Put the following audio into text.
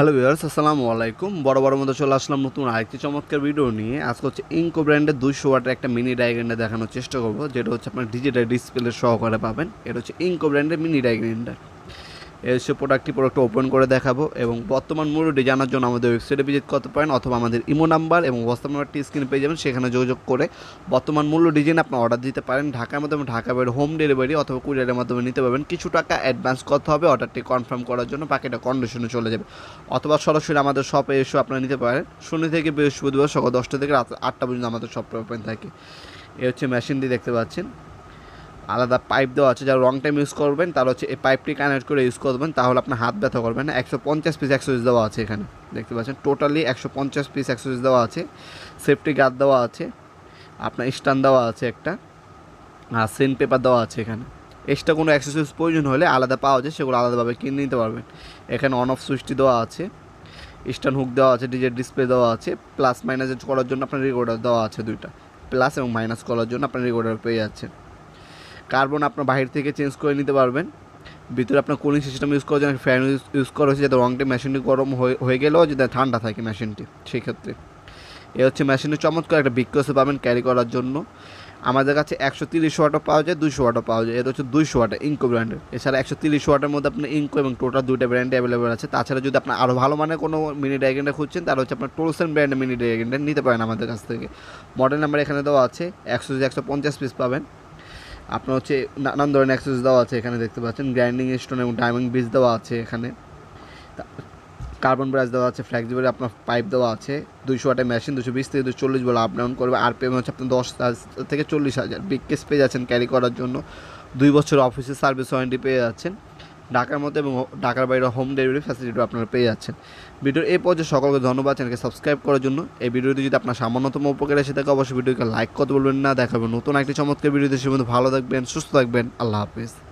Hello viewers, আসসালামু আলাইকুম। বড় বড় মতো চলে আসলাম নতুন আরেকটি চমৎকার ভিডিও নিয়ে। আজকে হচ্ছে ইঙ্কো ব্র্যান্ডের দুইশো ওয়াটের একটা মিনি ডায়গ্রেন্ডার দেখানোর চেষ্টা করব, যেটা হচ্ছে আপনার ডিজিটাল ডিসপ্লে সহকারে পাবেন। এটা হচ্ছে ইঙ্কো ব্র্যান্ডের মিনি ডায়াগ্রান্ডার হচ্ছে প্রোডাক্টটি প্রোডাক্ট ওপেন করে দেখাবো এবং বর্তমান মূল্যটি জানার জন্য আমাদের ওয়েবসাইটে ভিজিট করতে পারেন অথবা আমাদের ইমো নাম্বার এবং হোয়াটসঅ্যাপ নাম্বারটি স্ক্রিনে পেয়ে যাবেন। সেখানে যোগাযোগ করে বর্তমান মূল্য ডিজাইন আপনি অর্ডার দিতে পারেন। ঢাকার মাধ্যমে ঢাকা বাইরে হোম ডেলিভারি অথবা কুরিয়ারের মাধ্যমে নিতে পারবেন। কিছু টাকা অ্যাডভান্স করতে হবে। অর্ডারটি কনফার্ম করার জন্য বাকিটা কন্ডিশনে চলে যাবে। অথবা সরাসরি আমাদের শপে এসে আপনারা নিতে পারেন। শনি থেকে বৃহস্পতিবার সকাল দশটা থেকে রাত আটটা পর্যন্ত আমাদের শপ ওপেন থাকে। এ হচ্ছে মেশিনটি দেখতে পাচ্ছেন। আলাদা পাইপ দেওয়া আছে, যারা রং টাইম ইউজ করবেন তাহলে হচ্ছে এই পাইপটি কানেক্ট করে ইউজ করবেন, তাহলে আপনার হাত ব্যথা করবেন না। একশো পঞ্চাশ পিস অ্যাক্সেসরিজ দেওয়া আছে এখানে, দেখতে পাচ্ছেন? টোটালি একশো পঞ্চাশ পিস অ্যাক্সেসরিজ দেওয়া আছে সেফটি গার্ড দেওয়া আছে, আপনার স্ট্যান্ড দেওয়া আছে একটা, আর সেন্ট পেপার দেওয়া আছে এখানে। এক্সট্রা কোনো অ্যাক্সেসরিজ প্রয়োজন হলে আলাদা পাওয়া যায়, সেগুলো আলাদাভাবে কিনে নিতে পারবেন। এখানে অন অফ সুইচটি দেওয়া আছে স্ট্যান্ড হুক দেওয়া আছে ডিজের ডিসপ্লে দেওয়া আছে প্লাস মাইনাস করার জন্য আপনার রেকর্ডার দেওয়া আছে দুইটা প্লাস এবং মাইনাস করার জন্য আপনার রেকর্ডার পেয়ে যাচ্ছেন। কার্বন আপনার বাহির থেকে চেঞ্জ করে নিতে পারবেন। ভিতরে আপনার কুলিং সিস্টেম ইউজ করার জন্য ফ্যান ইউজ করা হয়েছে যাতে রংটি মেশিনটি গরম হয়ে গেলেও যাতে ঠান্ডা থাকে মেশিনটি সেই ক্ষেত্রে। এ হচ্ছে মেশিনের চমৎকার একটা বিক্রসে পাবেন ক্যারি করার জন্য। আমাদের কাছে একশো তিরিশ ওয়াটও পাওয়া যায় দুশো ওয়াটও পাওয়া যায়। এটা হচ্ছে দুইশো ওয়াট ইঙ্কো ব্র্যান্ডের এছাড়া একশো তিরিশ ওয়াটের মধ্যে আপনার ইঙ্কো এবং টোটাল দুইটা ব্র্যান্ডে অ্যাভেলেবেল আছে। তাছাড়া যদি আপনার আরও ভালো মানের কোনো মিনি ডায়াগ্রান্ডার খুঁজছেন, তাহলে হচ্ছে আপনার টোলসেন ব্র্যান্ডের মিনি ডায়াগ্রান্ডার নিতে পারেন আমাদের কাছ থেকে। মডেল নাম্বার এখানে দেওয়া আছে, একশো একশো পঞ্চাশ পিস পাবেন। আপনার হচ্ছে নানান ধরনের অ্যাক্সেস দেওয়া আছে, এখানে দেখতে পাচ্ছেন। গ্রাইন্ডিং স্টোন এবং ডায়মন্ড বিচ দেওয়া আছে এখানে। কার্বন ব্রাশ দেওয়া আছে ফ্লেক্সিবল আপনার পাইপ দেওয়া আছে। দুইশো ওয়াটের মেশিন দুশো বিশ থেকে দুশো চল্লিশ বলে আপ ডাউন করবে। আর পেমেন্ট হচ্ছে আপনার দশ থেকে চল্লিশ হাজার। বিগ কেস পেয়ে যাচ্ছেন ক্যারি করার জন্য। দুই বছর অফিসে সার্ভিস ওয়ারেন্টি পেয়ে যাচ্ছেন। ঢাকার মধ্যে এবং ঢাকার বাইরে হোম ডেলিভারি ফ্যাসিলিটিও আপনারা পেয়ে যাচ্ছেন। ভিডিওর এই পর্যায়ে সকলকে ধন্যবাদ চ্যানেলকে সাবস্ক্রাইব করার জন্য। এই ভিডিওটি যদি আপনার সামান্যতম উপকার এসে থাকে, অবশ্যই ভিডিওকে লাইক করতে বলবেন না। দেখাবেন নতুন একটি চমৎকার ভিডিওতে। সে মধ্যে ভালো থাকবেন, সুস্থ থাকবেন। আল্লাহ হাফিজ।